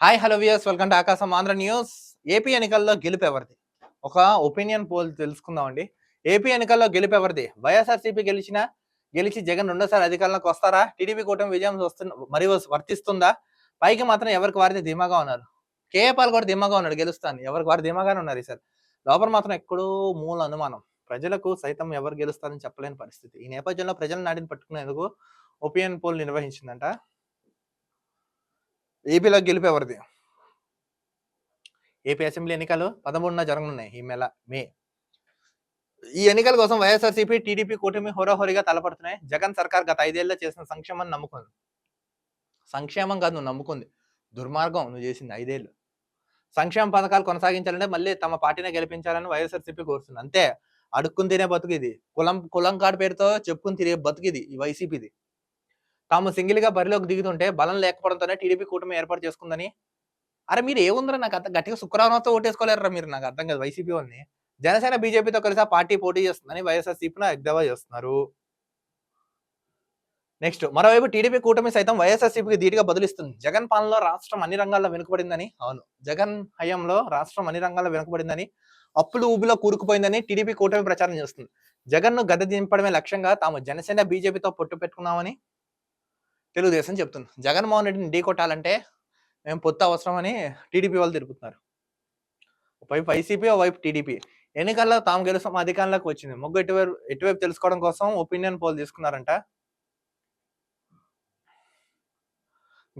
Hi hello viewers welcome to Aakasam Andhra news AP ఎన్నికల్లో గెలుపు ఎవరిది? ఒక ఒపీనియన్ పోల్ తెలుసుకుందామండి. ఏపీ ఎన్నికల్లో గెలుపు ఎవరిది? వైఎస్ఆర్సీపీ గెలిచిన గెలిచి జగన్ రెండోసారి అధికారంలోకి వస్తారా? టీడీపీ కూటమి విజయం వస్తున్న మరి వర్తిస్తుందా? పైకి మాత్రం ఎవరికి వారిది ధీమాగా ఉన్నారు? కేఏపాల్ కూడా ధీమాగా ఉన్నాడు గెలుస్తాను. ఎవరికి వారు ధీమాగానే ఉన్నారు ఈసారి? లోపల మాత్రం ఎక్కడో మూల అనుమానం. ప్రజలకు సైతం ఎవరు గెలుస్తారని చెప్పలేని పరిస్థితి. ఈ నేపథ్యంలో ప్రజల నాడిని పట్టుకునేందుకు ఒపీనియన్ పోల్ నిర్వహించిందంట. ఏపీలో గెలుపు ఎవరిది? ఏపీ అసెంబ్లీ ఎన్నికలు పదమూడున జరగనున్నాయి ఈ నెల మే. ఈ ఎన్నికల కోసం వైఎస్ఆర్సీపీ టీడీపీ కూటమి హోరాహోరీగా తలపడుతున్నాయి. జగన్ సర్కార్ గత ఐదేళ్ళలో చేసిన సంక్షేమాన్ని నమ్ముకుంది. సంక్షేమం కాదు నువ్వు నమ్ముకుంది. దుర్మార్గం నువ్వు చేసింది ఐదేళ్ళు సంక్షేమ పథకాలు కొనసాగించాలంటే మళ్ళీ తమ పార్టీనే గెలిపించాలని వైఎస్ఆర్సీపీ కోరుతుంది. అంతే అడుక్కుని తినే బతుకు ఇది. కులం కులం కార్డు పేరుతో చెప్పుకుని తిరిగే బతుకు ఇది ఈ వైసీపీది. తాము సింగిల్గా బరిలోకి దిగుతుంటే బలం లేకపోవడంతోనే టీడీపీ కూటమి ఏర్పాటు చేసుకుందని. అరే మీరు ఏముందరో? నాకు అంత గట్టిగా శుక్రవారంతో ఓటేసుకోలేరా మీరు. నాకు అర్థం కాదు వైసీపీ వాళ్ళని. జనసేన బీజేపీతో కలిసి ఆ పార్టీ పోటీ చేస్తుందని వైఎస్ఆర్ సీపీన చేస్తున్నారు. నెక్స్ట్ మరోవైపు టీడీపీ కూటమి సైతం వైఎస్ఆర్సీపీకి ధీటుగా బదులిస్తుంది. జగన్ పాలనలో రాష్ట్రం అన్ని రంగాల్లో వెనుకబడిందని. అవును జగన్ హయాంలో రాష్ట్రం అన్ని రంగాల్లో వెనుకబడిందని. అప్పులు ఊబిలో కూరుకుపోయిందని టీడీపీ కూటమి ప్రచారం చేస్తుంది. జగన్ను గద్దె దింపడమే లక్ష్యంగా తాము జనసేన బీజేపీతో పొట్టు పెట్టుకున్నామని తెలుగుదేశం చెప్తుంది. జగన్మోహన్ రెడ్డిని ఢీ కొట్టాలంటే మేము పొత్తు అవసరమని టీడీపీ వాళ్ళు తిరుగుతున్నారు ఒకవైపు వైసీపీ ఒకవైపు టీడీపీ. ఎన్నికల్లో తాము గెలుస్తాం అధికారంలోకి వచ్చింది. మొగ్గు ఎటువైపు ఎటువైపు తెలుసుకోవడం కోసం ఒపీనియన్ పోల్ తీసుకున్నారంట.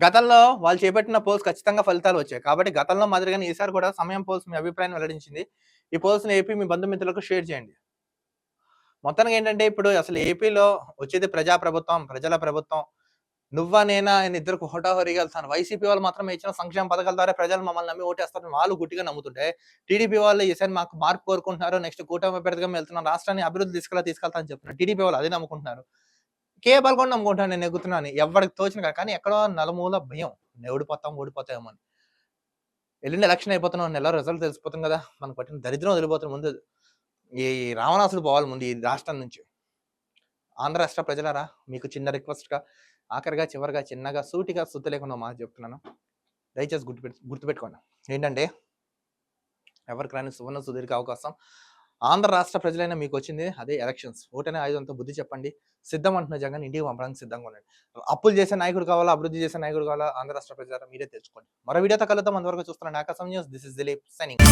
గతంలో వాళ్ళు చేపట్టిన పోల్స్ ఖచ్చితంగా ఫలితాలు వచ్చాయి. కాబట్టి గతంలో మాదిరిగానే ఈసారి కూడా సమయం పోల్స్ మీ అభిప్రాయం వెల్లడించింది. ఈ పోల్స్ని ఏపీ మీ బంధుమిత్రులకు షేర్ చేయండి. మొత్తానికి ఏంటంటే ఇప్పుడు అసలు ఏపీలో వచ్చేది ప్రజా ప్రభుత్వం ప్రజల ప్రభుత్వం నువ్వా నేనా ఆయన ఇద్దరు హోటాహోరీగా వెళ్తాను. వైసీపీ వాళ్ళు మాత్రం ఇచ్చిన సంక్షేమ పథకాల ద్వారా ప్రజలు మమ్మల్ని నమ్మి ఓటేస్తారని వాళ్ళు గుట్టిగా నమ్ముతుంటే టీడీపీ వాళ్ళు ఈసారి మాకు మార్పు కోరుకుంటున్నారు. నెక్స్ట్ కూటమి పెద్దగా వెళ్తున్నాం. రాష్ట్రాన్ని అభివృద్ధి తీసుకెళ్ళా తీసుకెళ్తానని చెప్తున్నారు. టీడీపీ వాళ్ళు అదే నమ్ముకుంటున్నారు. కేబల్ కూడా నమ్ముకుంటాను నేను ఎగుతున్నాను. ఎవరికి తోచిన కానీ ఎక్కడో నలుమూల భయం. ఓడిపోతాం ఓడిపోతామో అని. ఎల్లుండి ఎలక్షన్ అయిపోతున్నాం. నెల రిజల్ట్ తెలిసిపోతాం కదా. మనకు పట్టిన దరిద్రం వదిలిపోతున్న ముందు. ఈ రావణాసులు పోవాలి ముందు ఈ రాష్ట్రం నుంచి. ఆంధ్ర రాష్ట్ర ప్రజలారా మీకు చిన్న రిక్వెస్ట్గా ఆఖరిగా చివరిగా చిన్నగా సూటిగా సుత్తి లేకుండా మాట చెప్తున్నాను. దయచేసి గుర్తుపెట్టు గుర్తుపెట్టుకోండి. ఏంటంటే ఎవరికి రాని సువర్ణ సుదీర్ఘ అవకాశం. ఆంధ్ర రాష్ట్ర ప్రజలైనా మీకు వచ్చింది అదే ఎలక్షన్స్. ఓటనే ఆయుధంతో బుద్ధి చెప్పండి. సిద్ధం అంటున్న జగన్ ఇంటికి పంపడానికి సిద్ధంగా ఉండండి అప్పులు చేసే నాయకుడు కావాలా అభివృద్ధి చేసే నాయకుడు కావాలా ఆంధ్ర రాష్ట్ర ప్రజల మీరే తెచ్చుకోండి. మరో వీడియోతో కలుద్దాం అంతవరకు చూస్తున్నాను Aakasam news. This is Dilip signing.